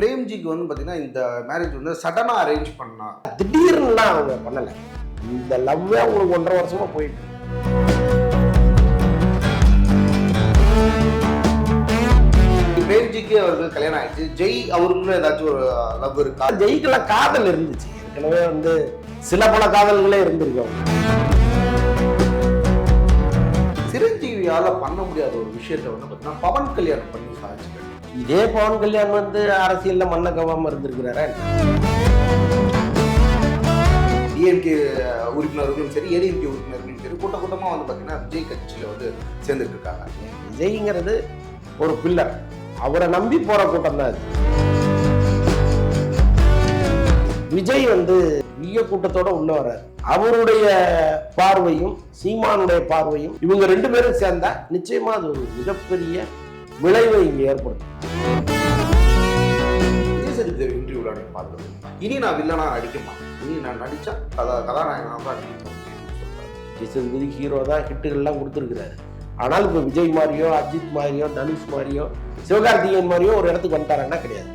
பிரேம்ஜிக்கு வந்து பார்த்தீங்கன்னா இந்த மேரேஜ் வந்து சடனாக அரேஞ்ச் பண்ணா திடீர்னுலாம் அவங்க பண்ணலை. இந்த லவ்வே அவங்களுக்கு ஒன்றரை வருஷமாக போயிட்டு பிரேம்ஜிக்கு அவருக்கு கல்யாணம் ஆயிடுச்சு. ஜெய் அவருக்குள்ள ஏதாச்சும் ஒரு லவ் இருக்கா? ஜெயிக்கெல்லாம் காதல் இருந்துச்சு. ஏற்கனவே வந்து சில பல காதல்களே இருந்திருக்கும் சிரஞ்சீவியால் பண்ண முடியாத ஒரு விஷயத்த வந்து பார்த்தீங்கன்னா பவன் கல்யாணம் பண்ணி சாதிச்சு இதே பவன் கல்யாண் வந்து அரசியல்ல மண்ணை கவாம இருந்திருக்கிறாரா? டிஎம்கே உறுப்பினர்களும் சரி ஏடிஎம்கே உறுப்பினர்களும் சரி கூட்ட கூட்டமா வந்து பார்த்தீங்கன்னா விஜய் கட்சியில வந்து சேர்ந்துட்டு இருக்காங்க விஜய்ங்கிறது ஒரு பில்லர் அவரை நம்பி போற கூட்டம் தான் அது. விஜய் வந்து ஈய கூட்டத்தோட உள்ள வர்றாரு. அவருடைய பார்வையும் சீமானுடைய பார்வையும் இவங்க ரெண்டு பேரும் சேர்ந்தா நிச்சயமா அது ஒரு மிகப்பெரிய விளைவை இங்க ஏற்படுத்தும். அப்படின்னு பார்த்தது இனி நான் வில்லனா நடிக்க மாட்டேன். இனி நான் நடிச்சா கதா கதாநாயகனாக தான் அடிக்கணும் அப்படின்னு ஹீரோ தான் ஹிட்டுகள்லாம் கொடுத்துருக்குறாரு. ஆனால் இப்போ விஜய் மாதிரியோ அஜித் மாதிரியோ தனுஷ் மாதிரியோ சிவகார்த்திகேயன் மாதிரியோ ஒரு இடத்துக்கு வந்துட்டாருன்னா கிடையாது.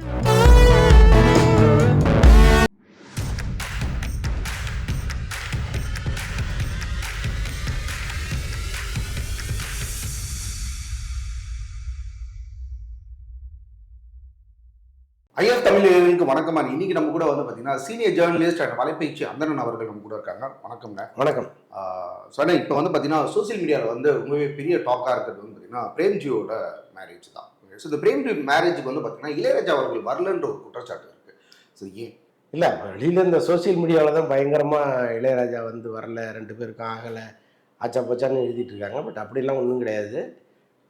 ஐஎஃப் தமிழர்களுக்கு வணக்கமா இன்னைக்கு நம்ம கூட வந்து பார்த்தீங்கன்னா சீனியர் ஜேர்னலிஸ்ட் அண்ட் வலைப்பயிற்சி அந்தரன் அவர்கள் நம்ம கூட இருக்காங்க. வணக்கம்ங்க. வணக்கம். சொன்ன இப்போ வந்து பார்த்தீங்கன்னா சோஷியல் மீடியாவில் வந்து ரொம்பவே பெரிய டாக்காக இருக்கிறது வந்து பார்த்தீங்கன்னா பிரேம்ஜியோட மேரேஜ் தான். ஸோ இந்த பிரேம்ஜி மேரேஜுக்கு வந்து பார்த்தீங்கன்னா இளையராஜா அவர்கள் வரலன்ற ஒரு குற்றச்சாட்டு இருக்கு. ஸோ ஏன்? இல்லை வெளியில் இந்த சோஷியல் மீடியாவில் தான் பயங்கரமாக இளையராஜா வந்து வரல ரெண்டு பேருக்கும் ஆகலை ஆச்சா பச்சான்னு எழுதிட்டு இருக்காங்க. பட் அப்படிலாம் ஒன்றும் கிடையாது.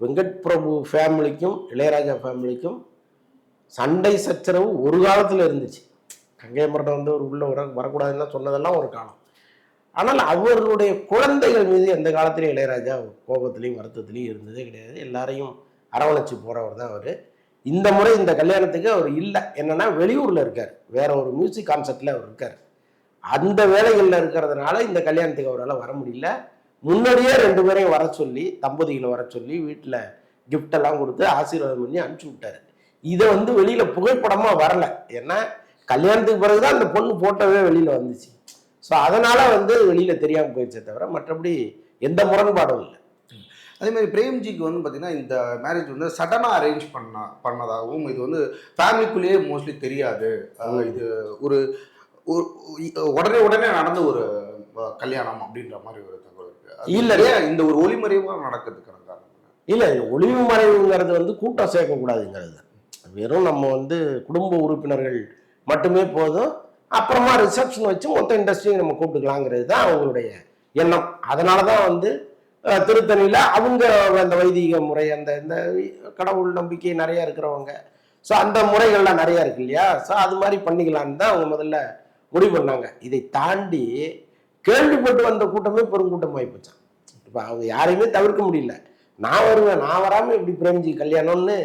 வெங்கட் பிரபு ஃபேமிலிக்கும் இளையராஜா ஃபேமிலிக்கும் சண்டை சச்சரவு ஒரு காலத்தில் இருந்துச்சு. கங்கை மரணம் வந்து ஒரு உள்ள வர வரக்கூடாதுன்னு சொன்னதெல்லாம் ஒரு காலம். ஆனால் அவர்களுடைய குழந்தைகள் மீது எந்த காலத்திலையும் இளையராஜா கோபத்திலையும் வருத்தத்திலையும் இருந்ததே கிடையாது. எல்லாரையும் அரவணைச்சு போகிறவர் தான் அவர். இந்த முறை இந்த கல்யாணத்துக்கு அவர் இல்லை. என்னன்னா வெளியூரில் இருக்கார். வேற ஒரு மியூசிக் கான்சர்ட்டில் அவர் இருக்கார். அந்த வேலைகளில் இருக்கிறதுனால இந்த கல்யாணத்துக்கு அவரால் வர முடியல. முன்னாடியே ரெண்டு பேரையும் வர சொல்லி தம்பதிகளை வர சொல்லி வீட்டில் கிஃப்டெல்லாம் கொடுத்து ஆசீர்வாதம் பண்ணி அனுப்பிச்சி விட்டார். இதை வந்து வெளியில புகைப்படமா வரல. ஏன்னா கல்யாணத்துக்கு பிறகுதான் அந்த பொண்ணு போட்டோவே வெளியில வந்துச்சு. ஸோ அதனால வந்து வெளியில தெரியாம போயிடுச்சே தவிர மற்றபடி எந்த முரண்பாடும் இல்லை. அதே மாதிரி பிரேம்ஜிக்கு வந்து பார்த்தீங்கன்னா இந்த மேரேஜ் வந்து சடனாக அரேஞ்ச் பண்ண பண்ணதாகவும் இது வந்து ஃபேமிலிக்குள்ளேயே மோஸ்ட்லி தெரியாது. இது ஒரு உடனே உடனே நடந்த ஒரு கல்யாணம் அப்படின்ற மாதிரி ஒரு தகவல் இருக்கு. இந்த ஒரு ஒளிமறைவாக நடக்கிறதுக்கான காரணம்? இல்ல இது ஒளிவு மறைவுங்கிறது வந்து கூட்டம் சேர்க்கக்கூடாதுங்கிறது. வெறும் நம்ம வந்து குடும்ப உறுப்பினர்கள் மட்டுமே போதும் அப்புறமா ரிசப்ஷன் வச்சு மொத்த இண்டஸ்ட்ரியும் நம்ம கூப்பிட்டுக்கலாங்கிறது தான் அவங்களுடைய எண்ணம். அதனால தான் வந்து திருத்தணியில் அவங்க அந்த வைதிக முறை அந்த இந்த கடவுள் நம்பிக்கை நிறையா இருக்கிறவங்க. ஸோ அந்த முறைகள்லாம் நிறையா இருக்கு இல்லையா? ஸோ அது மாதிரி பண்ணிக்கலான்னு தான் அவங்க முதல்ல முடிவு பண்ணாங்க. இதை தாண்டி கேள்விப்பட்டு வந்த கூட்டமே பெருங்கூட்டமாகி போச்சான் இப்போ அவங்க யாரையுமே தவிர்க்க முடியல. நான் வருவேன் நான் வராமல் இப்படி பிரேம்ஜி கல்யாணம்னு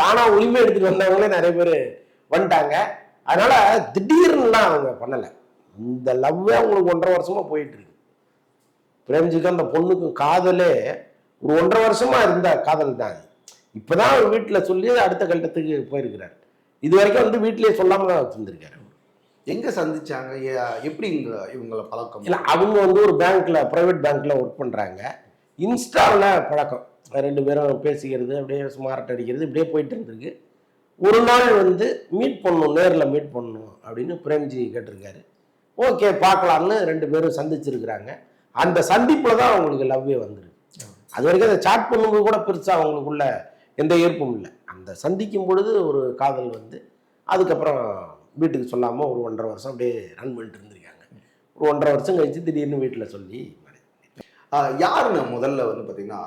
தானா உரிமை எடுத்துட்டு வந்தவங்களே நிறைய பேர் வந்துட்டாங்க. அதனால திடீர்னுலாம் அவங்க பண்ணல. இந்த லவ்வே அவங்களுக்கு ஒன்றரை வருஷமா போயிட்டு இருக்கு பிரேம்ஜிக்கு அந்த பொண்ணுக்கும் காதலே ஒரு ஒன்றரை வருஷமா இருந்த காதல் தான் இப்பதான் அவர் வீட்டில் சொல்லி அடுத்த கட்டத்துக்கு போயிருக்கிறார். இது வரைக்கும் வந்து வீட்டிலேயே சொல்லாம தான் வச்சிருந்திருக்காரு எங்க சந்திச்சாங்க? எப்படி இவங்கள பழக்கம்? இல்லை அவங்க வந்து ஒரு பேங்க்ல பிரைவேட் பேங்க்ல ஒர்க் பண்றாங்க. இன்ஸ்டாவில் பழக்கம். ரெண்டு பேரும் பேசிக்கிறது அப்படியே ஸ்மார்ட் அடிக்கிறது இப்படியே போயிட்டு இருந்திருக்கு. ஒரு நாள் வந்து மீட் பண்ணணும் நேரில் மீட் பண்ணணும் அப்படின்னு பிரேம்ஜி கேட்டிருக்காரு. ஓகே பார்க்கலாம்னு ரெண்டு பேரும் சந்திச்சிருக்கிறாங்க. அந்த சந்திப்பில் தான் அவங்களுக்கு லவ்வே வந்துருக்கு. அது வரைக்கும் அதை சாட் பண்ணும்போது கூட பெருசாக அவங்களுக்குள்ள எந்த ஈர்ப்பும் இல்லை. அந்த சந்திக்கும் பொழுது ஒரு காதல் வந்து அதுக்கப்புறம் வீட்டுக்கு சொல்லாமல் ஒரு ஒன்றரை வருஷம் அப்படியே ரன் பண்ணிட்டு இருந்திருக்காங்க. ஒரு ஒன்றரை வருஷம் கழிச்சு திடீர்னு வீட்டில் சொல்லி யாருன்னு முதல்ல வந்து பார்த்தீங்கன்னா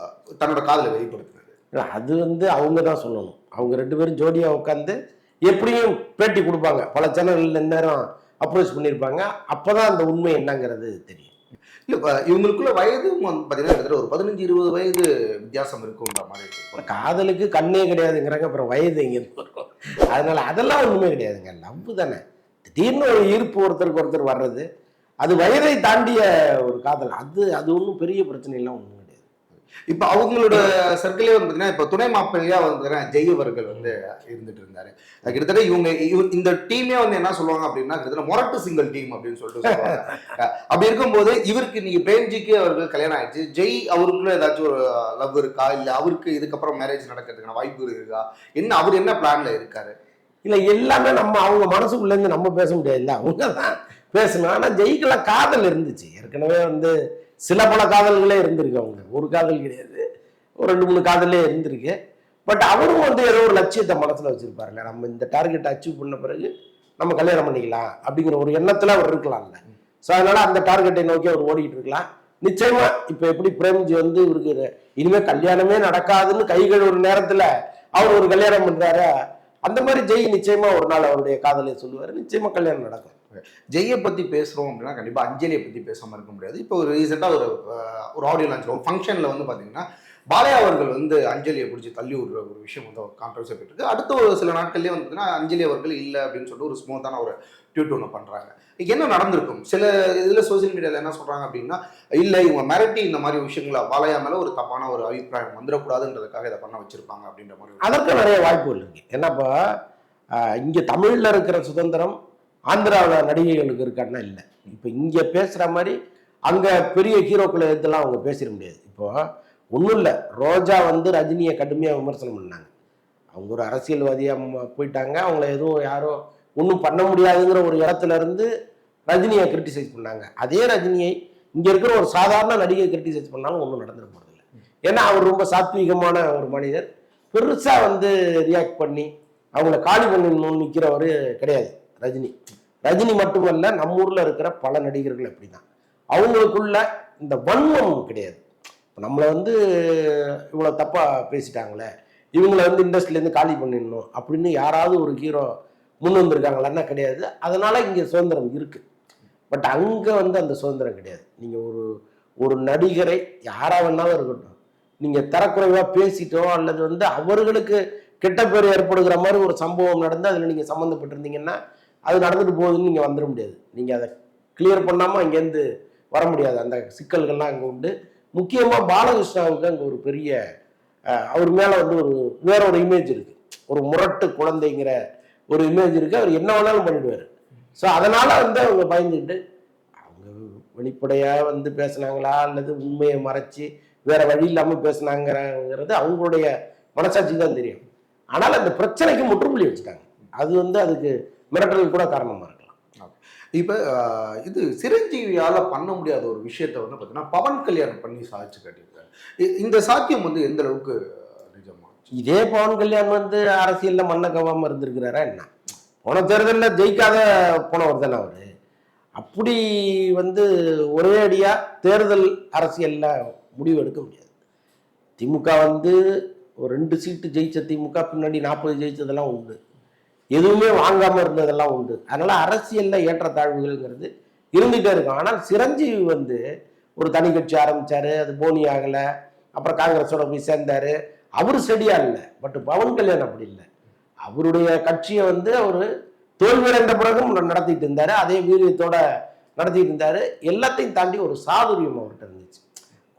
ஆஹ் தன்னோட காதலை வெளிப்படுத்தினது இல்ல, அது வந்து அவங்க தான் சொல்லணும். அவங்க ரெண்டு பேரும் ஜோடியாக உட்காந்து எப்படியும் பேட்டி கொடுப்பாங்க. பல சேனல்கள் நேரம் அப்ரோச் பண்ணியிருப்பாங்க. அப்போ தான் அந்த உண்மை என்னங்கிறது தெரியும். இல்ல இவங்களுக்குள்ள வயது வந்து பார்த்தீங்கன்னா ஒரு பதினஞ்சு இருபது வயது வித்தியாசம் இருக்குன்ற மாதிரி காதலுக்கு கண்ணே கிடையாதுங்கிறாங்க. அப்புறம் வயது எங்கேருந்து வரும்? அதனால அதெல்லாம் ஒன்றுமே கிடையாதுங்க. லவ் தானே. திடீர்னு ஒரு ஈர்ப்பு ஒருத்தருக்கு ஒருத்தர் வர்றது. அது வயதை தாண்டிய ஒரு காதல். அது அது ஒன்றும் பெரிய பிரச்சனை எல்லாம் ஒன்றும் கிடையாது. இப்ப அவங்களோட சர்க்கிளே வந்து பாத்தீங்கன்னா இப்ப துணை மாப்பிள்ளையா வந்து ஜெய் அவர்கள் வந்து இருந்துட்டு இருந்தாரு. கிட்டத்தட்ட இவங்க இவ- இந்த டீமே வந்து என்ன சொல்லுவாங்க அப்படின்னா கிட்டத்தட்ட மொரட்டு சிங்கிள் டீம் அப்படின்னு சொல்லிட்டு அப்படி இருக்கும்போது இவருக்கு நீங்க பிரேம்ஜிக்கு அவர்கள் கல்யாணம் ஆயிடுச்சு. ஜெய் அவருக்குள்ள ஏதாச்சும் ஒரு லவ் இருக்கா? இல்ல அவருக்கு இதுக்கப்புறம் மேரேஜ் நடக்கிறதுக்கான வாய்ப்பு இருக்கா? என்ன அவர் என்ன பிளான்ல இருக்காரு? இல்ல எல்லாமே நம்ம அவங்க மனசுக்குள்ள இருந்து நம்ம பேச முடியாதுல்ல. அவங்க தான் பேசணும் ஆனால் ஜெயிக்கலாம் காதல் இருந்துச்சு. ஏற்கனவே வந்து சில பல காதல்களே இருந்திருக்கு அவங்க. ஒரு காதல் கிடையாது. ஒரு ரெண்டு மூணு காதலே இருந்திருக்கு. பட் அவரும் வந்து ஏதோ ஒரு லட்சியத்தை மனசில் வச்சுருப்பாருல்ல. நம்ம இந்த டார்கெட் அச்சீவ் பண்ண பிறகு நம்ம கல்யாணம் பண்ணிக்கலாம் அப்படிங்கிற ஒரு எண்ணத்தில் அவர் இருக்கலாம்ல. ஸோ அதனால் அந்த டார்கெட்டை நோக்கி அவர் ஓடிக்கிட்டு இருக்கலாம். நிச்சயமாக இப்போ எப்படி பிரேம்ஜி வந்து இவருக்கு இனிமேல் கல்யாணமே நடக்காதுன்னு கைகள் ஒரு நேரத்தில் அவர் ஒரு கல்யாணம் பண்ணுறாரு அந்த மாதிரி ஜெய் நிச்சயமாக ஒரு நாள் அவருடைய காதலை சொல்லுவார். நிச்சயமாக கல்யாணம் நடக்கும். ஜெய்யை பற்றி பேசுறோம் அப்படின்னா கண்டிப்பாக அஞ்சலியை பற்றி பேசாமல் இருக்க முடியாது. இப்போ ஒரு ரீசெண்டாக ஒரு ஒரு ஆடியோ லான்ச் ஒரு ஃபங்க்ஷனில் வந்து பார்த்தீங்கன்னா பாலையா அவர்கள் வந்து அஞ்சலியை பிடிச்சி தள்ளி விடுற ஒரு விஷயம் வந்து கான்ட்ரவர்சி போயிட்டு அடுத்த ஒரு சில நாட்கள்லேயே வந்து அஞ்சலி அவர்கள் இல்லை அப்படின்னு சொல்லிட்டு ஒரு ஸ்மூத்தான ஒரு ட்வீட் ஒன்று பண்ணுறாங்க என்ன நடந்திருக்கும்? சில இதில் சோசியல் மீடியாவில் என்ன சொல்கிறாங்க அப்படின்னா இல்லை இவங்க மிரட்டி இந்த மாதிரி விஷயங்கள பாலையா மேலே ஒரு தப்பான ஒரு அபிப்பிராயம் வந்துடக்கூடாதுன்றதுக்காக இதை பண்ண வச்சிருப்பாங்க அப்படின்ற மாதிரி அதற்கு நிறைய வாய்ப்புகள் இல்லைங்க என்னப்பா இங்கே தமிழில் இருக்கிற சுதந்திரம் ஆந்திராவில் நடிகைகளுக்கு இருக்கான்னா இல்லை. இப்போ இங்கே பேசுகிற மாதிரி அங்கே பெரிய ஹீரோக்களை இதெல்லாம் அவங்க பேசிட முடியாது. இப்போது ஒன்றும் இல்லை. ரோஜா வந்து ரஜினியை கடுமையாக விமர்சனம் பண்ணாங்க. அவங்க ஒரு அரசியல்வாதியாக போயிட்டாங்க. அவங்கள எதுவும் யாரோ ஒன்றும் பண்ண முடியாதுங்கிற ஒரு இடத்துல இருந்து ரஜினியை கிரிட்டிசைஸ் பண்ணாங்க. அதே ரஜினியை இங்கே இருக்கிற ஒரு சாதாரண நடிகை கிரிட்டிசைஸ் பண்ணாலும் ஒன்றும் நடந்துட போகிறதில்ல ஏன்னா அவர் ரொம்ப சாத்வீகமான ஒரு மனிதர். பெருசாக வந்து ரியாக்ட் பண்ணி அவங்கள காலி பண்ணணும்னு நிற்கிறவர் கிடையாது. ரஜினி. ரஜினி மட்டுமல்ல நம்ம ஊர்ல இருக்கிற பல நடிகர்கள் அப்படிதான். அவங்களுக்குள்ள இந்த வன்மம் கிடையாது. நம்மளை வந்து இவ்வளோ தப்பா பேசிட்டாங்களே இவங்கள வந்து இண்டஸ்ட்ரியிலேருந்து காலி பண்ணிடணும் அப்படின்னு யாராவது ஒரு ஹீரோ முன் வந்திருக்காங்களான்னா கிடையாது. அதனால இங்கே சுதந்திரம் இருக்கு. பட் அங்கே வந்து அந்த சுதந்திரம் கிடையாது. நீங்கள் ஒரு ஒரு நடிகரை யாரா வேணாலும் இருக்கட்டும். நீங்கள் தரக்குறைவாக பேசிட்டோ அல்லது வந்து அவர்களுக்கு கெட்ட பேர் ஏற்படுகிற மாதிரி ஒரு சம்பவம் நடந்து அதில் நீங்கள் சம்மந்தப்பட்டிருந்தீங்கன்னா அது நடந்துட்டு போகுதுன்னு நீங்கள் வந்துட முடியாது. நீங்கள் அதை கிளியர் பண்ணாமல் அங்கேருந்து வர முடியாது. அந்த சிக்கல்கள்லாம் அங்கே உண்டு. முக்கியமாக பாலகிருஷ்ணாவுக்கு அங்கே ஒரு பெரிய அவர் மேலே வந்து ஒரு வேற ஒரு இமேஜ் இருக்கு. ஒரு முரட்டு குழந்தைங்கிற ஒரு இமேஜ் இருக்கு. அவர் என்ன வேணாலும் பண்ணிடுவார். ஸோ அதனால வந்து அவங்க பயந்துக்கிட்டு அவங்க வெளிப்படையாக வந்து பேசுனாங்களா? அல்லது உண்மையை மறைச்சி வேற வழி இல்லாமல் பேசுனாங்கிறது அவங்களுடைய மனசாட்சி தான் தெரியும். ஆனால் அந்த பிரச்சனைக்கு முற்றுப்புள்ளி வச்சுட்டாங்க. அது வந்து அதுக்கு மிரட்டல் கூட காரணமா இருக்கலாம். இப்ப இது சிரஞ்சீவியால பண்ண முடியாத ஒரு விஷயத்த வந்து பாத்தீங்கன்னா பவன் கல்யாணம் பண்ணி சாதிச்சு காட்டியிருக்காரு. இந்த சாத்தியம் வந்து எந்த அளவுக்கு நிஜமா? இதே பவன் கல்யாண் வந்து அரசியல்ல மண்ணை கவாம இருந்திருக்கிறாரா என்ன? போன தேர்தலில் ஜெயிக்காத போனவர் தானே அவரு. அப்படி வந்து ஒரே அடியா தேர்தல் அரசியல்ல முடிவு எடுக்க முடியாது. திமுக வந்து ஒரு ரெண்டு சீட்டு ஜெயிச்ச திமுக பின்னாடி நாற்பது ஜெயிச்சதெல்லாம் உண்டு. எதுவுமே வாங்காமல் இருந்ததெல்லாம் உண்டு. அதனால் அரசியலில் ஏற்றத்தாழ்வுகள்ங்கிறது இருந்துகிட்டே இருக்கும். ஆனால் சிரஞ்சீவி வந்து ஒரு தனி கட்சி ஆரம்பித்தார் அது போனி ஆகலை அப்புறம் காங்கிரஸோட போய் சேர்ந்தார். அவர் சரியா இல்லை பட் பவன் கல்யாண் அப்படி இல்லை. அவருடைய கட்சியை வந்து அவர் தோல்வியடைந்த பிறகும் நடத்திட்டு இருந்தார். அதே வீரியத்தோட நடத்திட்டு இருந்தார். எல்லாத்தையும் தாண்டி ஒரு சாதுரியம் அவர்கிட்ட இருந்துச்சு.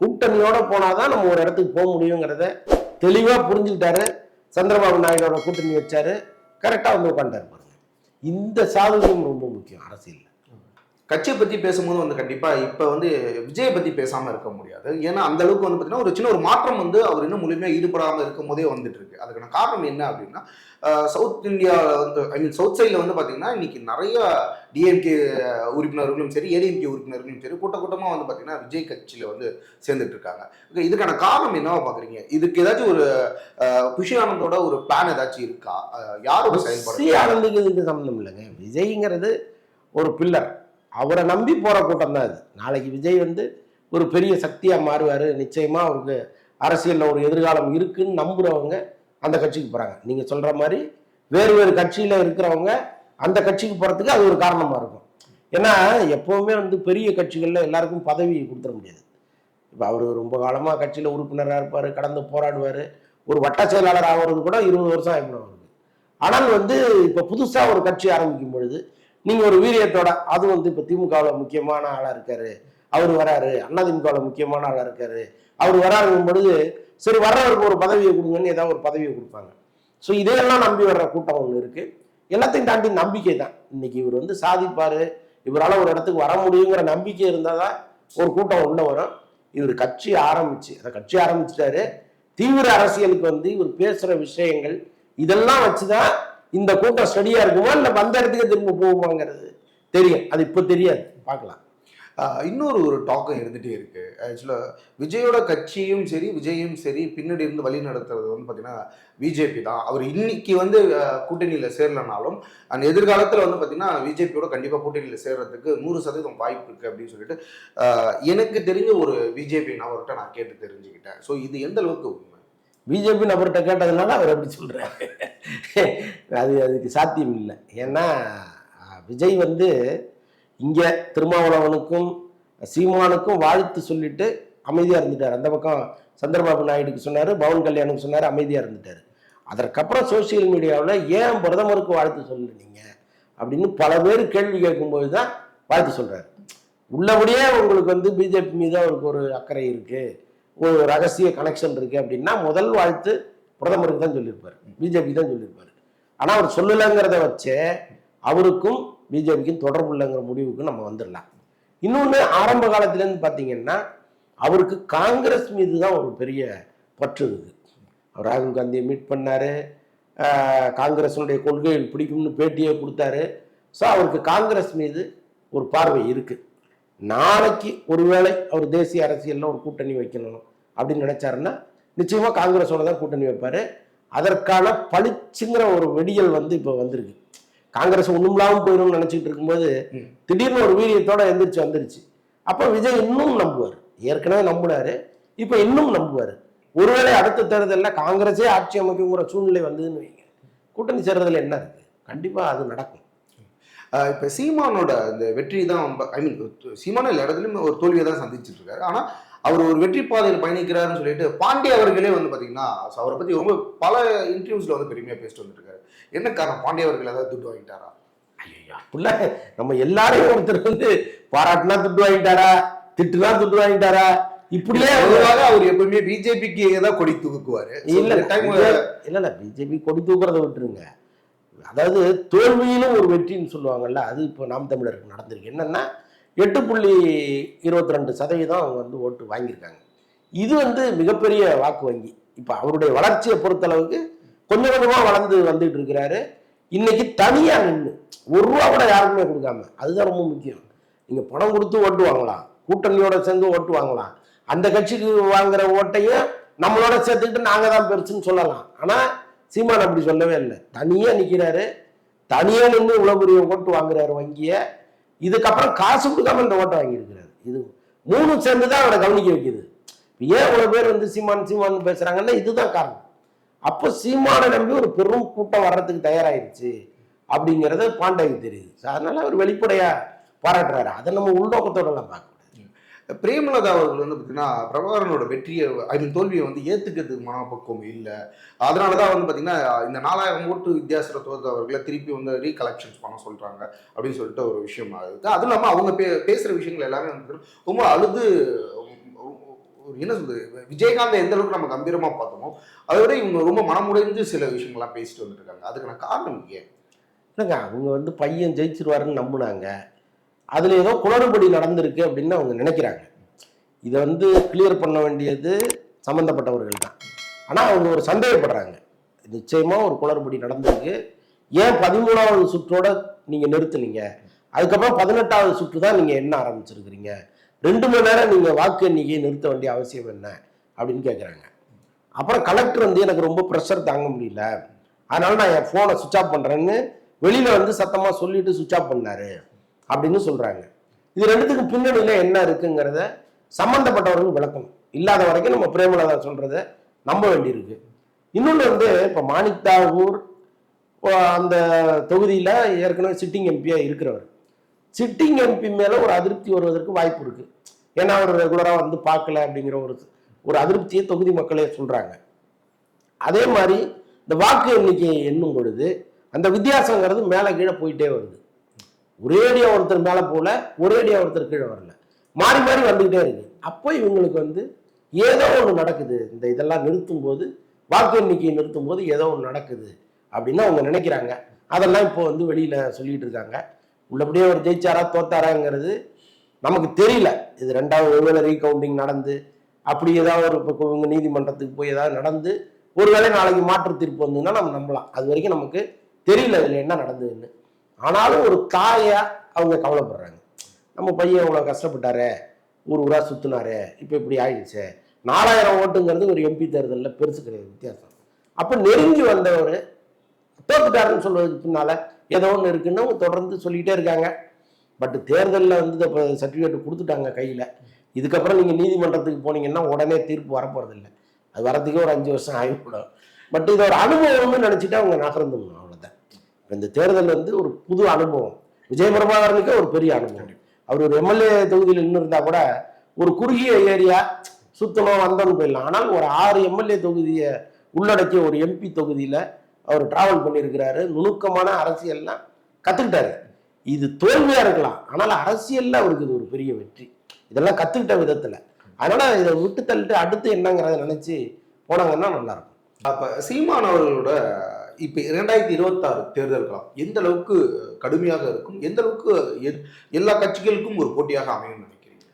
கூட்டணியோட போனாதான் நம்ம ஒரு இடத்துக்கு போக முடியுங்கிறத தெளிவாக புரிஞ்சுக்கிட்டாரு. சந்திரபாபு நாயுடோட கூட்டணி வச்சாரு. கரெக்டாக வந்து உட்காந்துட்டார் பாருங்க. இந்த சாதனையும் ரொம்ப முக்கியம் அரசியல் கட்சியை பத்தி பேசும்போது வந்து கண்டிப்பா இப்ப வந்து விஜயை பத்தி பேசாம இருக்க முடியாது. ஏன்னா அந்த அளவுக்கு வந்து பாத்தீங்கன்னா ஒரு சின்ன ஒரு மாற்றம் வந்து அவர் இன்னும் முழுமையா ஈடுபடாம இருக்கும் போதே வந்துட்டு இருக்கு. அதுக்கான காரணம் என்ன அப்படின்னா சவுத் இந்தியா வந்து ஐ மீன் சவுத் சைடில் வந்து பாத்தீங்கன்னா இன்னைக்கு நிறைய டிஎம்கே உறுப்பினர்களும் சரி ஏடிஎம்கே உறுப்பினர்களும் சரி கூட்ட கூட்டமா வந்து பாத்தீங்கன்னா விஜய் கட்சியில வந்து சேர்ந்துட்டு இருக்காங்க. இதுக்கான காரணம் என்னவா பாக்குறீங்க? இதுக்கு ஏதாச்சும் ஒரு ஆனந்தோட ஒரு பிளான் ஏதாச்சும் இருக்கா? யாரோட சி செயல்படுறது ஆனந்துக்கு இதுக்கு சம்மந்தம் இல்லைங்க. விஜய்ங்கிறது ஒரு பில்லர் அவரை நம்பி போகிற கூட்டம் தான் அது நாளைக்கு விஜய் வந்து ஒரு பெரிய சக்தியாக மாறுவார். நிச்சயமாக அவருக்கு அரசியலில் ஒரு எதிர்காலம் இருக்குன்னு நம்புகிறவங்க அந்த கட்சிக்கு போகிறாங்க நீங்கள் சொல்கிற மாதிரி வேறு வேறு கட்சியில் இருக்கிறவங்க அந்த கட்சிக்கு போகிறதுக்கு அது ஒரு காரணமாக இருக்கும். ஏன்னா எப்போவுமே வந்து பெரிய கட்சிகளில் எல்லாருக்கும் பதவி கொடுத்துட முடியாது. இப்போ அவர் ரொம்ப காலமாக கட்சியில் உறுப்பினராக இருப்பார் கடந்து போராடுவார். ஒரு வட்ட செயலாளர் ஆகிறது கூட இருபது வருஷம் ஆகிடும் அவருக்கு. ஆனால் வந்து இப்போ புதுசாக ஒரு கட்சி ஆரம்பிக்கும் பொழுது நீங்க ஒரு வீரியத்தோட அது வந்து இப்போ திமுகவில் முக்கியமான ஆளா இருக்காரு. அவர் வராரு. அதிமுகவில் முக்கியமான ஆளாக இருக்காரு. அவர் வராருங்கும் பொழுது சரி வர்றவருக்கு ஒரு பதவியை கொடுங்கன்னு ஏதாவது ஒரு பதவியை கொடுப்பாங்க. ஸோ இதையெல்லாம் நம்பி வர்ற கூட்டம் ஒன்று இருக்கு. எல்லாத்தையும் தாண்டி நம்பிக்கை தான். இன்னைக்கு இவர் வந்து சாதிப்பாரு. இவரால் ஒரு இடத்துக்கு வர முடியுங்கிற நம்பிக்கை இருந்தால் தான் ஒரு கூட்டம் உள்ள வரும். இவர் கட்சி ஆரம்பிச்சு அதை கட்சி ஆரம்பிச்சிட்டாரு. தீவிர அரசியலுக்கு வந்து இவர் பேசுகிற விஷயங்கள் இதெல்லாம் வச்சு தான் இந்த கூட்டம் ஸ்டடியா இருக்குமா? இல்லை வந்த இடத்துக்கு திரும்ப போகுமாங்கிறது தெரியும். அது இப்போ தெரியாது. பார்க்கலாம். இன்னொரு ஒரு டாக்கம் இருந்துகிட்டே இருக்கு. ஆக்சுவலாக விஜயோட கட்சியும் சரி விஜயும் சரி பின்னாடி இருந்து வழி நடத்துறது வந்து பார்த்தீங்கன்னா பிஜேபி தான். அவர் இன்னைக்கு வந்து கூட்டணியில் சேரலனாலும் அந்த எதிர்காலத்தில் வந்து பார்த்தீங்கன்னா பிஜேபியோட கண்டிப்பாக கூட்டணியில் சேர்றதுக்கு நூறு சதவீதம் வாய்ப்பு இருக்குது அப்படின்னு சொல்லிட்டு எனக்கு தெரிஞ்ச ஒரு பிஜேபி நபர்கிட்ட நான் கேட்டு தெரிஞ்சுக்கிட்டேன். ஸோ இது எந்த அளவுக்கு உண்மை? பிஜேபி நபர்கிட்ட கேட்டதுனால அவர் அப்படி சொல்கிறாரு அது அதுக்கு சாத்தியம் இல்லை. ஏன்னா விஜய் வந்து இங்கே திருமாவளவனுக்கும் சீமானுக்கும் வாழ்த்து சொல்லிட்டு அமைதியாக இருந்துட்டார். அந்த பக்கம் சந்திரபாபு நாயுடுக்கு சொன்னார் பவன் கல்யாணுக்கு சொன்னார் அமைதியாக இருந்துட்டார். அதற்கப்புறம் சோசியல் மீடியாவில் ஏன் பிரதமருக்கு வாழ்த்து சொல்லினீங்க அப்படின்னு பல பேர் கேள்வி கேட்கும்போது தான் வாழ்த்து சொல்கிறார் உள்ளபடியே உங்களுக்கு வந்து பிஜேபி மீது அவருக்கு ஒரு அக்கறை இருக்குது ஒரு ரகசிய கனெக்ஷன் இருக்கு அப்படின்னா முதல் வாழ்த்து பிரதமருக்கு தான் சொல்லியிருப்பாரு. பிஜேபி தான் சொல்லியிருப்பார். ஆனால் அவர் சொல்லலைங்கிறத வச்சே அவருக்கும் பிஜேபிக்கும் தொடர்பு இல்லைங்கிற முடிவுக்கு நம்ம வந்துடலாம். இன்னொன்று ஆரம்ப காலத்துலேருந்து பார்த்தீங்கன்னா அவருக்கு காங்கிரஸ் மீது தான் ஒரு பெரிய பற்று இருக்கு அவர் ராகுல் காந்தியை மீட் பண்ணார். காங்கிரஸினுடைய கொள்கைகள் பிடிக்கும்னு பேட்டியை கொடுத்தாரு. ஸோ அவருக்கு காங்கிரஸ் மீது ஒரு பார்வை இருக்குது நாளைக்கு ஒருவேளை அவர் தேசிய அரசியலில் ஒரு கூட்டணி வைக்கணும் அப்படின்னு நினைச்சாருன்னா நிச்சயமா காங்கிரஸோட தான் கூட்டணி வைப்பாரு. அதற்கான பளிச்சுங்கிற ஒரு வெடியல் வந்து இப்போ வந்திருக்கு. காங்கிரஸ் ஒண்ணுமில்லாம போயிடும்னு நினைச்சிட்டு இருக்கும்போது. திடீர்னு ஒரு வீரியத்தோட எந்திரிச்சு வந்துருச்சு. அப்போ விஜய் இன்னும் நம்புவார். ஏற்கனவே நம்பினாரு. இப்போ இன்னும் நம்புவார். ஒருவேளை அடுத்த தேர்தலில் காங்கிரஸே ஆட்சி அமைக்குங்கிற சூழ்நிலை வந்ததுன்னு வைங்க. கூட்டணி சேர்றதுல என்ன இருக்கு? கண்டிப்பா அது நடக்கும். இப்ப சீமானோட இந்த வெற்றி தான் ஐ மீன் சீமான எல்லா இடத்துலயும் ஒரு தோல்வியை தான் சந்திச்சிட்டு இருக்காரு ஆனா அவர் ஒரு வெற்றி பாதையில் பயணிக்கிறாருன்னு சொல்லிட்டு பாண்டிய அவர்களே வந்து பாத்தீங்கன்னா அவரை பத்தி ரொம்ப பல இன்டர்வியூஸ்ல வந்து பெருமையா பேசிட்டு வந்துருக்காரு. என்ன காரணம்? பாண்டிய அவர்கள் ஏதாவது துட்டு வாங்கிட்டாரா? ஐயோ அப்படிலாம் நம்ம எல்லாரையும் ஒருத்தர் வந்து பாராட்டுனா துட்டு வாங்கிட்டாரா? திட்டுனா துட்டு வாங்கிட்டாரா? இப்படியே பொதுவாக அவர் எப்பவுமே பிஜேபிக்கு தான் கொடி தூக்குவாரு. இல்ல இல்ல இல்ல பிஜேபி கொடி தூக்குறத விட்டுருங்க. அதாவது தோல்வியிலும் ஒரு வெற்றின்னு சொல்லுவாங்கல்ல அது இப்போ நாம் தமிழருக்கு நடந்திருக்கு. என்னன்னா எட்டு புள்ளி இருபத்தி ரெண்டு சதவீதம் அவங்க வந்து ஓட்டு வாங்கியிருக்காங்க. இது வந்து மிகப்பெரிய வாக்கு வங்கி. இப்போ அவருடைய வளர்ச்சியை பொறுத்தளவுக்கு கொஞ்சம் கொஞ்சமாக வளர்ந்து வந்துட்டு இருக்கிறாரு. இன்னைக்கு தனியாக நின்று ஒரு ரூபா கூட யாருக்குமே கொடுக்காம அதுதான் ரொம்ப முக்கியம். நீங்கள் பணம் கொடுத்து ஓட்டு வாங்கலாம் கூட்டணியோட சேர்ந்து ஓட்டு வாங்கலாம். அந்த கட்சிக்கு வாங்குற ஓட்டையும் நம்மளோட சேர்த்துக்கிட்டு நாங்கள் தான் பெருசுன்னு சொல்லலாம். ஆனால் சீமான் அப்படி சொல்லவே இல்லை. தனியாக நிற்கிறாரு தனியாக நின்று இவ்வளோ பெரிய ஓட்டு வாங்குறாரு வங்கியை. இதுக்கப்புறம் காசு கொடுக்காம இந்த ஓட்டை வாங்கியிருக்கிறாரு. இது மூணு சேர்ந்து தான் அவரை கவனிக்க வைக்கிது. ஏன் இவ்வளோ பேர் வந்து சீமான் சீமான் பேசுகிறாங்கன்னா இதுதான் காரணம். அப்போ சீமானை நம்பி ஒரு பெரும் கூட்டம் வர்றதுக்கு தயாராகிடுச்சு அப்படிங்கிறது பாண்டவிக்கு தெரியுது. So, அதனால அவர் வெளிப்படையா பாராட்டுறாரு. அதை நம்ம உள்நோக்கத்தோடலாம் பார்க்க பிரேமலதா அவர்கள் வந்து பார்த்தீங்கன்னா பிரபாகரனோட வெற்றியை ஐ மீன் தோல்வியை வந்து ஏற்றுக்கிறதுக்கு மனப்பக்குவம் இல்லை. அதனால தான் வந்து பார்த்தீங்கன்னா இந்த நாலாயிரம் ஓட்டு வித்தியாசத்தில் தோற்ற அவர்களை திருப்பி வந்து ரீகலெக்ஷன்ஸ் பண்ண சொல்கிறாங்க அப்படின்னு சொல்லிட்டு ஒரு விஷயமா இருக்குது அதுவும் இல்லாமல் அவங்க பே பேசுகிற விஷயங்கள் எல்லாமே வந்து ரொம்ப அழுது ஒரு என்ன சொல்றது விஜயகாந்த் எந்த அளவுக்கு நம்ம கம்பீரமா பார்த்தோமோ அதை விட இவங்க ரொம்ப மனமுடைந்து சில விஷயங்கள்லாம் பேசிட்டு வந்துருக்காங்க அதுக்கான காரணம் ஏன்? இல்லைங்க அவங்க வந்து பையன் ஜெயிச்சிருவாருன்னு நம்புனாங்க. அதில் ஏதோ குளறுபடி நடந்திருக்கு அப்படின்னு அவங்க நினைக்கிறாங்க. இதை வந்து கிளியர் பண்ண வேண்டியது சம்மந்தப்பட்டவர்கள் தான் ஆனால் அவங்க ஒரு சந்தேகப்படுறாங்க. நிச்சயமாக ஒரு குளறுபடி நடந்திருக்கு. ஏன் பதிமூணாவது சுற்றோட நீங்கள் நிறுத்துனீங்க? அதுக்கப்புறம் பதினெட்டாவது சுற்று தான் நீங்கள் என்ன ஆரம்பிச்சிருக்கிறீங்க. ரெண்டு மணி நேரம் நீங்கள் வாக்கு எண்ணிக்கையை நிறுத்த வேண்டிய அவசியம் என்ன? அப்படின்னு கேட்குறாங்க அப்புறம் கலெக்டர் வந்து எனக்கு ரொம்ப ப்ரெஷர் தாங்க முடியல. அதனால நான் என் ஃபோனை சுவிச் ஆஃப் பண்ணுறேன்னு வெளியில் வந்து சத்தமாக சொல்லிட்டு சுவிச் ஆஃப் பண்ணாரு. அப்படின்னு சொல்கிறாங்க இது ரெண்டுத்துக்கு பின்னணியில என்ன இருக்குங்கிறத சம்பந்தப்பட்டவர்கள் விளக்கணும். இல்லாத வரைக்கும் நம்ம பிரேமலதா சொல்கிறத நம்ப வேண்டியிருக்கு. இன்னொன்று வந்து இப்போ மாணிக் தாகூர் அந்த தொகுதியில் ஏற்கனவே சிட்டிங் எம்பியாக இருக்கிறவர். சிட்டிங் எம்பி மேலே ஒரு அதிருப்தி வருவதற்கு வாய்ப்பு இருக்குது ஏன்னா அவர் ரெகுலராக வந்து பார்க்கல அப்படிங்கிற ஒரு ஒரு அதிருப்தியை தொகுதி மக்களே சொல்கிறாங்க அதே மாதிரி இந்த வாக்கு எண்ணிக்கையை எண்ணும் பொழுது அந்த வித்தியாசங்கிறது மேலே கீழே போயிட்டே வருது. ஒரேடியாக ஒருத்தர் மேலே போகல ஒரேடியாக ஒருத்தர் கீழே வரல. மாறி மாறி வந்துக்கிட்டே இருக்கு. அப்போ இவங்களுக்கு வந்து ஏதோ ஒன்று நடக்குது. இந்த இதெல்லாம் நிறுத்தும் போது வாக்கு எண்ணிக்கையை நிறுத்தும் போது ஏதோ ஒன்று நடக்குது அப்படின்னு அவங்க நினைக்கிறாங்க. அதெல்லாம் இப்போ வந்து வெளியில சொல்லிட்டு இருக்காங்க. உள்ளபடியே அவர் ஜெயிச்சாரா தோத்தாராங்கிறது நமக்கு தெரியல. இது ரெண்டாவது ஒருவேளை ரீகவுண்டிங் நடந்து அப்படி ஏதாவது ஒரு இப்போ இவங்க நீதிமன்றத்துக்கு போய் ஏதாவது நடந்து ஒருவேளை நாளைக்கு மாற்று தீர்ப்பு வந்ததுன்னா நம்ம நம்பலாம். அது வரைக்கும் நமக்கு தெரியல இதில் என்ன நடந்ததுன்னு. ஆனாலும் ஒரு தாயா அவங்க கவலைப்படுறாங்க. நம்ம பையன் இவ்வளோ கஷ்டப்பட்டாரே ஊர் ஊராக சுற்றினாரு இப்போ இப்படி ஆயிடுச்சு. நாலாயிரம் ஓட்டுங்கிறது ஒரு எம்பி தேர்தலில் பெருசு கிடையாது வித்தியாசம். அப்போ நெருங்கி வந்தவர் தோத்துட்டாருன்னு சொல்வதுக்கு பின்னால் ஏதோ ஒன்று இருக்குன்னு அவங்க தொடர்ந்து சொல்லிக்கிட்டே இருக்காங்க. பட் தேர்தலில் வந்து இப்போ சர்டிஃபிகேட் கொடுத்துட்டாங்க கையில். இதுக்கப்புறம் நீங்கள் நீதிமன்றத்துக்கு போனீங்கன்னா உடனே தீர்ப்பு வரப்போகிறதில்ல அது வரதுக்கே ஒரு அஞ்சு வருஷம் ஆகிவிடும் பட் இதோட அனுபவம்னு நினச்சிட்டு அவங்க நகர்ந்துடணும். இந்த தேர்தல் வந்து ஒரு புது அனுபவம். விஜய பிரபாகரனுக்கே ஒரு பெரிய அனுபவம். அவர் ஒரு எம்எல்ஏ தொகுதியில் நின்று இருந்தா கூட ஒரு குறுகிய ஏரியா சுத்தமாக வந்தோன்னு போயிடலாம். ஆனால் ஒரு ஆறு எம்எல்ஏ தொகுதியை உள்ளடக்கிய ஒரு எம்பி தொகுதியில் அவர் டிராவல் பண்ணியிருக்கிறாரு. நுணுக்கமான அரசியல்லாம் கற்றுக்கிட்டாரு இது தோல்வியாக இருக்கலாம். ஆனால் அரசியலில் அவருக்கு இது ஒரு பெரிய வெற்றி. இதெல்லாம் கற்றுக்கிட்ட விதத்தில். அதனால் இதை விட்டு தள்ளிட்டு அடுத்து என்னங்கிறத நினச்சி போனாங்கன்னா நல்லாயிருக்கும் அப்போ சீமான் அவர்களோட இப்போ இரண்டாயிரத்தி இருபத்தாறு தேர்தல்களாம் எந்த அளவுக்கு கடுமையாக இருக்கும்? எந்த அளவுக்கு எ- எல்லா கட்சிகளுக்கும் ஒரு போட்டியாக அமையும் நினைக்கிறீங்க?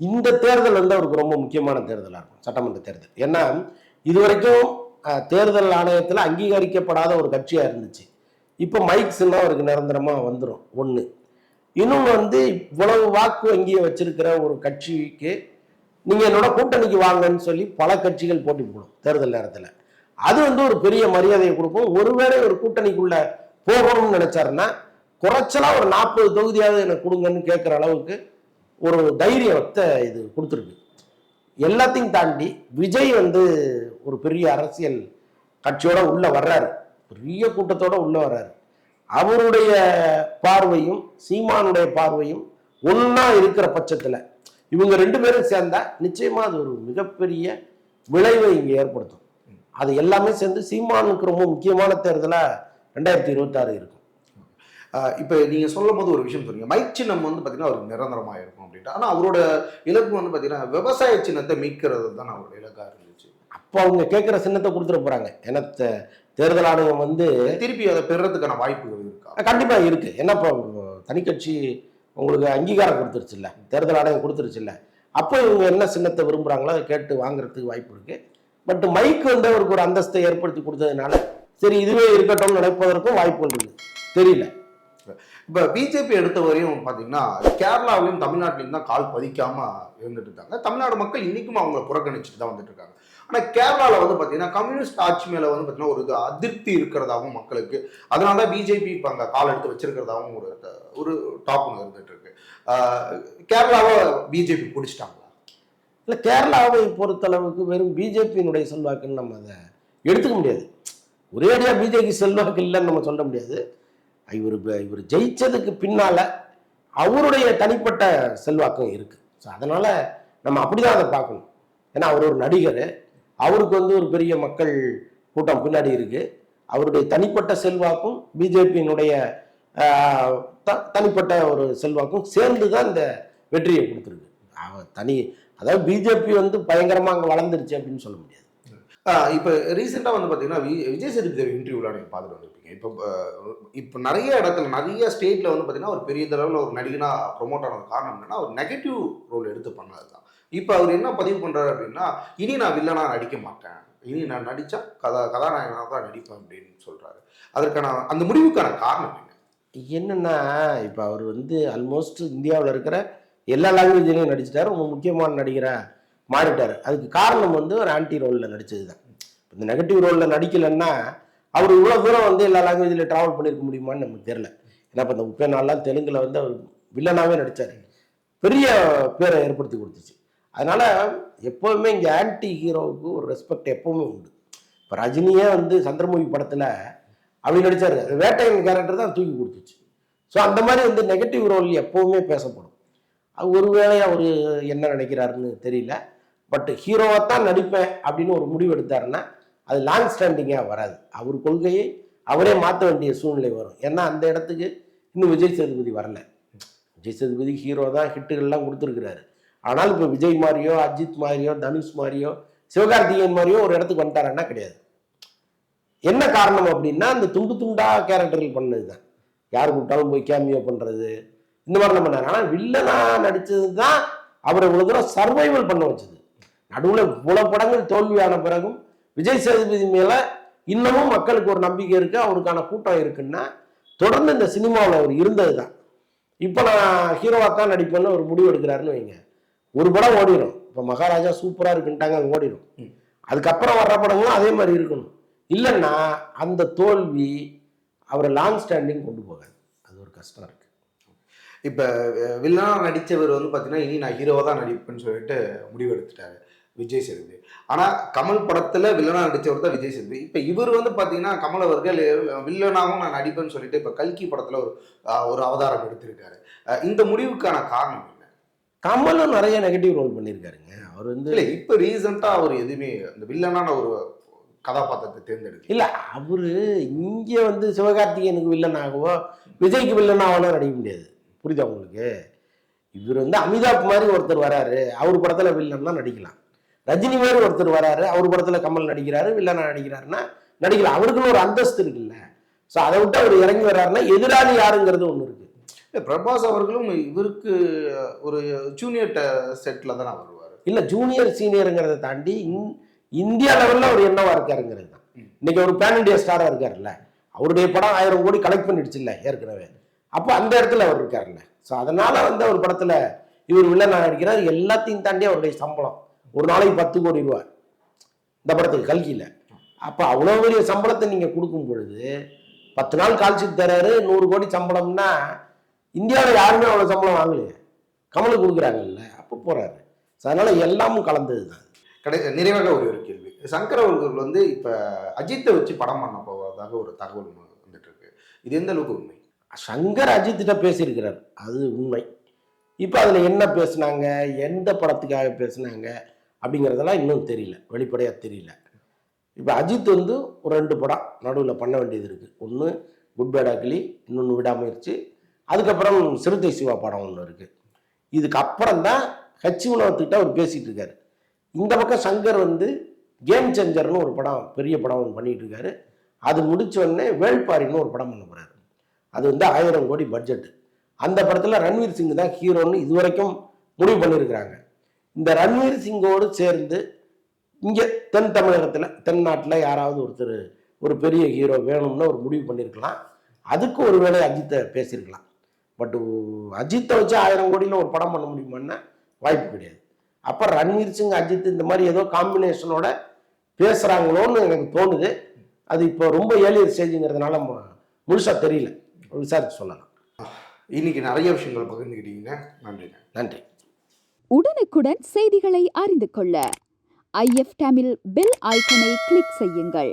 இந்த தேர்தல் வந்து அவருக்கு ரொம்ப முக்கியமான தேர்தலாக இருக்கும் சட்டமன்ற தேர்தல். ஏன்னா இது வரைக்கும் தேர்தல் ஆணையத்தில் அங்கீகரிக்கப்படாத ஒரு கட்சியாக இருந்துச்சு. இப்போ மைக் சின்னம் அவருக்கு நிரந்தரமாக வந்துடும் ஒன்று இன்னொன்று வந்து இவ்வளவு வாக்கு வங்கியை வச்சிருக்கிற ஒரு கட்சிக்கு நீங்கள் என்னோட கூட்டணிக்கு வாங்கன்னு சொல்லி பல கட்சிகள் போட்டி போடும் தேர்தல் நேரத்தில். அது வந்து ஒரு பெரிய மரியாதையை கொடுக்கும். ஒருவேளை ஒரு கூட்டணிக்குள்ள போகணும்னு நினைச்சாருன்னா குறைச்சலா ஒரு நாற்பது தொகுதியாவது எனக்கு கொடுங்கன்னு கேட்குற அளவுக்கு ஒரு தைரியத்தை இது கொடுத்துருக்கு. எல்லாத்தையும் தாண்டி விஜய் வந்து ஒரு பெரிய அரசியல் கட்சியோட உள்ள வர்றாரு. பெரிய கூட்டத்தோட உள்ள வர்றாரு. அவருடைய பார்வையும் சீமானுடைய பார்வையும் ஒண்ணா இருக்கிற பட்சத்துல இவங்க ரெண்டு பேரும் சேர்ந்தா நிச்சயமா அது ஒரு மிகப்பெரிய விளைவை இங்க ஏற்படுத்தும். அது எல்லாமே சேர்ந்து சீமானுக்கு ரொம்ப முக்கியமான தேர்தலா ரெண்டாயிரத்தி இருபத்தாறு இருக்கும். இப்ப நீங்க சொல்லும் போது ஒரு விஷயம் சொன்னீங்க மைக் சின்னம் வந்து பாத்தீங்கன்னா அவருக்கு நிரந்தரமா இருக்கும் அப்படின்ட்டு. ஆனா அவரோட இலக்கு வந்து பாத்தீங்கன்னா விவசாய சின்னத்தை மீட்கிறது தான் அவரோட இலக்கா இருந்துச்சு. அப்போ அவங்க கேட்குற சின்னத்தை கொடுத்துட போறாங்க. ஏன்னா தேர்தல் ஆணையம் வந்து திருப்பி அதை பெறுறதுக்கான வாய்ப்புகள் இருக்கா? கண்டிப்பா இருக்கு. ஏன்னா இப்போ தனிக்கட்சி உங்களுக்கு அங்கீகாரம் கொடுத்துருச்சுல்ல. தேர்தல் ஆணையம் கொடுத்துருச்சுல்ல. அப்போ இவங்க என்ன சின்னத்தை விரும்புறாங்களோ அதை கேட்டு வாங்குறதுக்கு வாய்ப்பு இருக்கு. பட் மைக் வந்து அவருக்கு ஒரு அந்தஸ்தை ஏற்படுத்தி கொடுத்ததுனால சரி இதுவே இருக்கட்டும் நினைப்பதற்கும் வாய்ப்பு இருக்கு தெரியல. இப்ப பிஜேபி எடுத்த வரையும் பாத்தீங்கன்னா கேரளாவிலையும் தமிழ்நாட்டிலையும் தான் கால் பதிக்காம இருந்துட்டு இருக்காங்க. தமிழ்நாடு மக்கள் இன்னைக்கும் அவங்கள புறக்கணிச்சுட்டு தான் வந்துட்டு இருக்காங்க. ஆனா கேரளாவில் வந்து பாத்தீங்கன்னா கம்யூனிஸ்ட் ஆட்சி மேல வந்து பாத்தீங்கன்னா ஒரு அதிருப்தி இருக்கிறதாகவும் மக்களுக்கு அதனால தான் பிஜேபி இப்ப அங்க கால் எடுத்து வச்சிருக்கிறதாகவும் ஒரு ஒரு டாப் இருந்துட்டு இருக்கு. கேரளாவை பிஜேபி பிடிச்சிட்டாங்க. இல்லை கேரளாவை பொறுத்தளவுக்கு வெறும் பிஜேபியினுடைய செல்வாக்குன்னு நம்ம அதை எடுத்துக்க முடியாது. ஒரேடியாக பிஜேபி செல்வாக்கு இல்லைன்னு நம்ம சொல்ல முடியாது. இவர் இவர் ஜெயிச்சதுக்கு பின்னால் அவருடைய தனிப்பட்ட செல்வாக்கும் இருக்குது ஸோ அதனால் நம்ம அப்படிதான் அதை பார்க்கணும். ஏன்னா அவர் ஒரு நடிகர். அவருக்கு வந்து ஒரு பெரிய மக்கள் கூட்டம் பின்னாடி இருக்குது அவருடைய தனிப்பட்ட செல்வாக்கும் பிஜேபியினுடைய தனிப்பட்ட ஒரு செல்வாக்கும் சேர்ந்து தான் இந்த வெற்றியை கொடுத்துருக்கு. அவர் தனி அதாவது பிஜேபி வந்து பயங்கரமா அங்க வளர்ந்துருச்சு அப்படின்னு சொல்ல முடியாது. இப்ப ரீசெண்டா வந்து பாத்தீங்கன்னா வி- விஜய் சேதுபதி இன்டர்வியூல நீங்க பார்த்துட்டு வந்திருப்பீங்க. இப்போ இப்போ நிறைய இடத்துல நிறைய ஸ்டேட்ல வந்து பாத்தீங்கன்னா ஒரு பெரிய தளவில் ஒரு நடிகனா ப்ரொமோட் ஆனது காரணம் என்னன்னா ஒரு நெகட்டிவ் ரோல் எடுத்து பண்ணது தான். இப்போ அவர் என்ன பதிவு பண்றாரு அப்படின்னா இனி நான் வில்லனா நடிக்க மாட்டேன். இனி நான் நடிச்சா கதா கதாநாயகனாக தான் நடிப்பேன் அப்படின்னு சொல்றாரு. அதற்கான அந்த முடிவுக்கான காரணம் என்ன? என்னன்னா இப்போ அவர் வந்து ஆல்மோஸ்ட் இந்தியாவில் இருக்கிற எல்லா லாங்குவேஜ்லையும் நடிச்சிட்டாரு. ரொம்ப முக்கியமான நடிகரை மாறிட்டாரு. அதுக்கு காரணம் வந்து ஒரு ஆன்டி ரோலில் நடிச்சது தான் இந்த நெகட்டிவ் ரோலில் நடிக்கலைன்னா அவர் இவ்வளோ தூரம் வந்து எல்லா லாங்குவேஜில் ட்ராவல் பண்ணியிருக்க முடியுமான்னு நமக்கு தெரியல. ஏன்னா இப்போ இந்த உப்பேனாலாம் தெலுங்கில் வந்து அவர் வில்லனாகவே நடித்தார் பெரிய பேரை ஏற்படுத்தி கொடுத்துச்சு. அதனால் எப்போவுமே இங்கே ஆன்டி ஹீரோவுக்கு ஒரு ரெஸ்பெக்ட் எப்போவுமே உண்டு. இப்போ ரஜினியே வந்து சந்திரமுகி படத்தில் அப்படி நடித்தார் வேட்டையின் கேரக்டர் தான் தூக்கி கொடுத்துச்சு. ஸோ அந்த மாதிரி வந்து நெகட்டிவ் ரோல் எப்போவுமே பேசப்படும். ஒருவேளை அவர் என்ன நினைக்கிறாருன்னு தெரியல. பட் ஹீரோவாக தான் நடிப்பேன் அப்படின்னு ஒரு முடிவு எடுத்தாருன்னா அது லாங் ஸ்டாண்டிங்காக வராது. அவர் கொள்கையை அவரே மாற்ற வேண்டிய சூழ்நிலை வரும். ஏன்னா அந்த இடத்துக்கு இன்னும் விஜய் சேதுபதி வரல. விஜய் சேதுபதி ஹீரோ தான் ஹிட்டுகள்லாம் கொடுத்துருக்கிறாரு. ஆனால் இப்போ விஜய் மாதிரியோ அஜித் மாதிரியோ தனுஷ் மாதிரியோ சிவகார்த்திகேயன் மாதிரியோ ஒரு இடத்துக்கு வந்துட்டாருன்னா கிடையாது. என்ன காரணம் அப்படின்னா அந்த துண்டு துண்டா கேரக்டர்கள் பண்ணது தான் யார் கூப்பிட்டாலும் போய் கேமியோ பண்ணுறது இந்த மாதிரிலாம் பண்ணாரு ஆனால் வில்லனா நடிச்சது தான் அவரை இவ்வளவு தூரம் சர்வைவல் பண்ண வச்சது. நடுவில் இவ்வளவு படங்கள் தோல்வியான பிறகும் விஜய் சேதுபதி மேல இன்னமும் மக்களுக்கு ஒரு நம்பிக்கை இருக்கு அவருக்கான கூட்டம் இருக்குன்னா தொடர்ந்து இந்த சினிமாவில் அவர் இருந்தது தான் இப்போ நான் ஹீரோவாக தான் நடிப்பேன்னு ஒரு முடிவு எடுக்கிறாருன்னு வைங்க. ஒரு படம் ஓடிடும் இப்போ மகாராஜா சூப்பராக இருக்குன்ட்டாங்க அது ஓடிடும். அதுக்கப்புறம் வர்ற படங்களும் அதே மாதிரி இருக்கணும். இல்லைன்னா அந்த தோல்வி அவரை லாங் ஸ்டாண்டிங் கொண்டு போகாது. அது ஒரு கஷ்டம் இருக்கு. இப்போ வில்லனா நடித்தவர் வந்து பார்த்தீங்கன்னா இனி நான் ஹீரோவாக தான் நடிப்பேன்னு சொல்லிட்டு முடிவு எடுத்துட்டாரு விஜய் சேதுபதி. ஆனால் கமல் படத்தில் வில்லனா நடித்தவர் தான் விஜய் சேதுபதி. இப்போ இவர் வந்து பார்த்தீங்கன்னா கமல் அவர்கள் வில்லனாவும் நான் நடிப்பேன்னு சொல்லிட்டு இப்போ கல்கி படத்தில் ஒரு ஒரு அவதாரம் எடுத்திருக்காரு. இந்த முடிவுக்கான காரணம் என்ன? கமலும் நிறைய நெகட்டிவ் ரோல் பண்ணியிருக்காருங்க அவர் வந்து இல்லை இப்போ ரீசெண்டாக அவர் எதுவுமே அந்த வில்லனான ஒரு கதாபாத்திரத்தை தேர்ந்தெடுக்கல. இல்ல அவரு இங்க வந்து சிவகார்த்திகேயனுக்கு வில்லன் ஆகவோ விஜய்க்கு வில்லன் ஆகவோ நடிக்க முடியாது. புரியுதா உங்களுக்கு? இவர் வந்து அமிதாப் மாதிரி ஒருத்தர் வராரு. அவர் படத்துல வில்லன் தான் நடிக்கலாம். ரஜினி மாதிரி ஒருத்தர் வராரு. அவர் படத்துல கமல் நடிக்கிறாரு வில்லனா நடிக்கிறாருன்னா நடிக்கலாம். அவருக்குன்னு ஒரு அந்தஸ்து இருக்குல்ல. ஸோ அதை விட்டு அவர் இறங்கி வர்றாருன்னா எதிராளி யாருங்கிறது ஒன்று இருக்கு. பிரபாஸ் அவர்களும் இவருக்கு ஒரு ஜூனியர் செட்டில் தானே வருவார். இல்ல ஜூனியர் சீனியருங்கிறத தாண்டி இந்- இந்தியா லெவல்ல அவர் என்னவா இருக்காருங்கிறது தான். இன்னைக்கு ஒரு பேன் இண்டியா ஸ்டாரா இருக்காருல்ல. அவருடைய படம் ஆயிரம் கோடி கலெக்ட் பண்ணிடுச்சு இல்ல ஏற்கனவே. அப்போ அந்த இடத்துல அவர் இருக்காருல்ல. ஸோ அதனால வந்து அவர் படத்துல இவர் வில்லன் நடிக்கிறார். எல்லாத்தையும் தாண்டி அவருடைய சம்பளம். ஒரு நாளைக்கு பத்து கோடி ரூபாய் இந்த படத்துக்கு கல்கியில். அப்போ அவ்வளோ பெரிய சம்பளத்தை நீங்கள் கொடுக்கும் பொழுது பத்து நாள் கால்ஷீட் தராரு நூறு கோடி சம்பளம்னா இந்தியாவில் யாருமே அவ்வளோ சம்பளம் வாங்கலையே. கமலுக்கு கொடுக்குறாங்கல்ல. அப்போ போகிறாரு ஸோ அதனால எல்லாமும் கலந்தது தான் கடை நிறைவாக ஒரு ஒரு கேள்வி. சங்கர் அவர்கள் வந்து இப்போ அஜித்தை வச்சு படம் பண்ண போவதாக ஒரு தகவல் வந்துட்டு இருக்கு. இது எந்த அளவுக்கு உண்மை? சங்கர் அஜித்திட்ட பேசியிருக்கிறார். அது உண்மை. இப்போ அதில் என்ன பேசுனாங்க? எந்த படத்துக்காக பேசுனாங்க? அப்படிங்கிறதெல்லாம் இன்னும் தெரியல. வெளிப்படையாக தெரியல. இப்போ அஜித் வந்து ஒரு ரெண்டு படம் நடுவில் பண்ண வேண்டியது இருக்குது ஒன்று குட் பேட் அக்லி இன்னொன்று விடாமுயற்சி. அதுக்கப்புறம் சிறுத்தை சிவா படம் ஒன்று இருக்குது இதுக்கு அப்புறம் தான் ஹச் உணவத்துக்கிட்ட அவர் பேசிகிட்டு இருக்காரு. இந்த பக்கம் சங்கர் வந்து கேம் சேஞ்சர்னு ஒரு படம் பெரிய படம் ஒன்று இருக்காரு. அது முடிச்ச உடனே வேள்பாரின்னு ஒரு படம் பண்ண போறாரு. அது வந்து ஆயிரம் கோடி பட்ஜெட் அந்த படத்தில் ரன்வீர் சிங் தான் ஹீரோன்னு இதுவரைக்கும் முடிவு பண்ணியிருக்கிறாங்க இந்த ரன்வீர் சிங்கோடு சேர்ந்து இங்கே தென் தமிழகத்தில் தென்னாட்டில் யாராவது ஒருத்தர் ஒரு பெரிய ஹீரோ வேணும்னு ஒரு முடிவு பண்ணியிருக்கலாம் அதுக்கு ஒரு வேளை அஜித்தை பேசியிருக்கலாம் பட் அஜித்தை வச்சு ஆயிரம் கோடியில் ஒரு படம் பண்ண முடியுமான்னா வாய்ப்பு கிடையாது. அப்போ ரன்வீர் சிங் அஜித் இந்த மாதிரி ஏதோ காம்பினேஷனோட பேசுகிறாங்களோன்னு எனக்கு தோணுது. அது இப்போ ரொம்ப ஏழியர் ஸ்டேஜுங்கிறதுனால முழுசாக தெரியல. விசாரிச்சு சொல்லலாம். இன்னைக்கு நிறைய விஷயங்கள் பகிர்ந்துக்கிட்டீங்க நன்றிங்க நன்றி. உடனுக்குடன் செய்திகளை அறிந்து கொள்ள ஐஎஃப் தமிழ் பெல் ஐக்கனை கிளிக் செய்யுங்கள்.